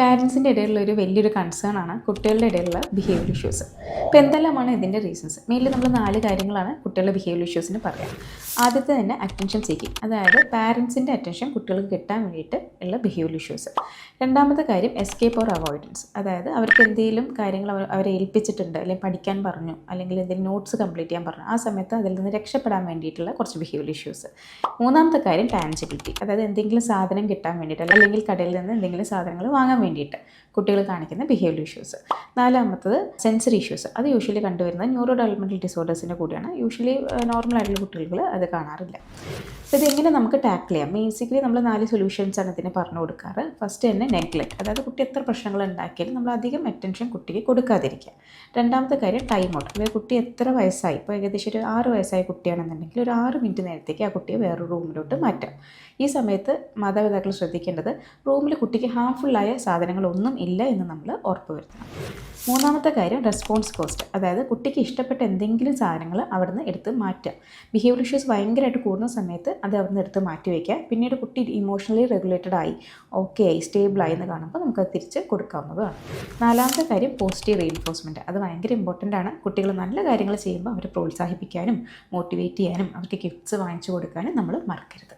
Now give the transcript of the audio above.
പാരൻസിന്റെ ഇടയിലുള്ള ഒരു വലിയൊരു കൺസേൺ ആണ് കുട്ടികളുടെ ഇടയിലുള്ള ബിഹേവിയർ ഇഷ്യൂസ് അപ്പോൾ എന്തെല്ലാമാണ് ഇതിന്റെ റീസൺസ് മെയിൻലി നമ്മൾ നാല് കാര്യങ്ങളാണ് കുട്ടികളുടെ ബിഹേവിയർ ഇഷ്യൂസിന് പറയാം. ആദ്യത്തെ തന്നെ അറ്റൻഷൻ സീക്കിങ് അതായത് പാരൻസിന്റെ അറ്റൻഷൻ കുട്ടികൾക്ക് കിട്ടാൻ വേണ്ടിയിട്ട് ഉള്ള ബിഹേവിയർ ഇഷ്യൂസ് രണ്ടാമത്തെ കാര്യം എസ്കേപ്പ് ഓർ അവോയ്ഡൻസ് അതായത് അവർക്ക് എന്തെങ്കിലും കാര്യങ്ങൾ അവരെ ഏൽപ്പിച്ചിട്ടുണ്ട് അല്ലെങ്കിൽ പഠിക്കാൻ പറഞ്ഞു അല്ലെങ്കിൽ എന്തെങ്കിലും നോട്ട്സ് കംപ്ലീറ്റ് ചെയ്യാൻ പറഞ്ഞു. ആ സമയത്ത് അതിൽ നിന്ന് രക്ഷപ്പെടാൻ വേണ്ടിയിട്ടുള്ള കുറച്ച് ബിഹേവിയർ ഇഷ്യൂസ് മൂന്നാമത്തെ കാര്യം ടാൻജിബിലിറ്റി അതായത് എന്തെങ്കിലും സാധനം കിട്ടാൻ വേണ്ടിയിട്ട് അല്ലെങ്കിൽ കടയിൽ നിന്ന് എന്തെങ്കിലും സാധനങ്ങൾ വാങ്ങാൻ വേണ്ടിയിട്ട് കുട്ടികൾ കാണിക്കുന്ന ബിഹേവിയർ ഇഷ്യൂസ് നാലാമത്തത് സെൻസറി ഇഷ്യൂസ് അത് യൂഷ്വലി കണ്ടുവരുന്നത് ന്യൂറോ ഡെവലപ്മെന്റൽ ഡിസോർഡേഴ്സിന്റെ കൂടിയാണ്. യൂഷ്വലി നോർമൽ ആയിട്ടുള്ള കുട്ടികൾ അത് കാണാറില്ല. അപ്പോൾ ഇതെങ്ങനെ നമുക്ക് ടാക്കിൾ ചെയ്യാം? ബേസിക്കലി നമ്മൾ നാല് സൊല്യൂഷൻസാണ് ഇതിന് പറഞ്ഞു കൊടുക്കാറ്. ഫസ്റ്റ് തന്നെ നെഗ്ലക്ട് അതായത് കുട്ടി എത്ര പ്രശ്നങ്ങൾ ഉണ്ടാക്കിയാലും നമ്മൾ അധികം അറ്റൻഷൻ കുട്ടിക്ക് കൊടുക്കാതിരിക്കുക. രണ്ടാമത്തെ കാര്യം ടൈം ഔട്ട് അതായത് കുട്ടി എത്ര വയസ്സായി? ഇപ്പോൾ ഏകദേശം ഒരു ആറ് വയസ്സായ കുട്ടിയാണെന്നുണ്ടെങ്കിൽ ഒരു ആറ് മിനിറ്റ് നേരത്തേക്ക് ആ കുട്ടിയെ വേറൊരു റൂമിലോട്ട് മാറ്റാം. ഈ സമയത്ത് മാതാപിതാക്കൾ ശ്രദ്ധിക്കേണ്ടത് റൂമിൽ കുട്ടിക്ക് ഹാർംഫുള്ളായ സാധനങ്ങളൊന്നും ഇല്ല എന്ന് നമ്മൾ ഉറപ്പുവരുത്തണം മൂന്നാമത്തെ കാര്യം റെസ്പോൺസ് കോസ്റ്റ് അതായത് കുട്ടിക്ക് ഇഷ്ടപ്പെട്ട എന്തെങ്കിലും സാധനങ്ങൾ അവിടുന്ന് എടുത്ത് മാറ്റുക. ബിഹേവിയർ ഇഷ്യൂസ് ഭയങ്കരമായിട്ട് കൂടുന്ന സമയത്ത് അത് അവിടുന്ന് എടുത്ത് മാറ്റി വയ്ക്കുക പിന്നീട് കുട്ടി ഇമോഷണലി റെഗുലേറ്റഡ് ആയി. ഓക്കെ ആയി സ്റ്റേബിൾ ആയി എന്ന് കാണുമ്പോൾ നമുക്കത് തിരിച്ച് കൊടുക്കാവുന്നതാണ്. നാലാമത്തെ കാര്യം പോസിറ്റീവ് റീഇൻഫോഴ്സ്മെന്റ് അത് ഭയങ്കര ഇമ്പോർട്ടന്റ് ആണ്. കുട്ടികൾ നല്ല കാര്യങ്ങൾ ചെയ്യുമ്പോൾ അവരെ പ്രോത്സാഹിപ്പിക്കാനും മോട്ടിവേറ്റ് ചെയ്യാനും അവർക്ക് ഗിഫ്റ്റ്സ് വാങ്ങിച്ചു കൊടുക്കാനും നമ്മൾ മറക്കരുത്.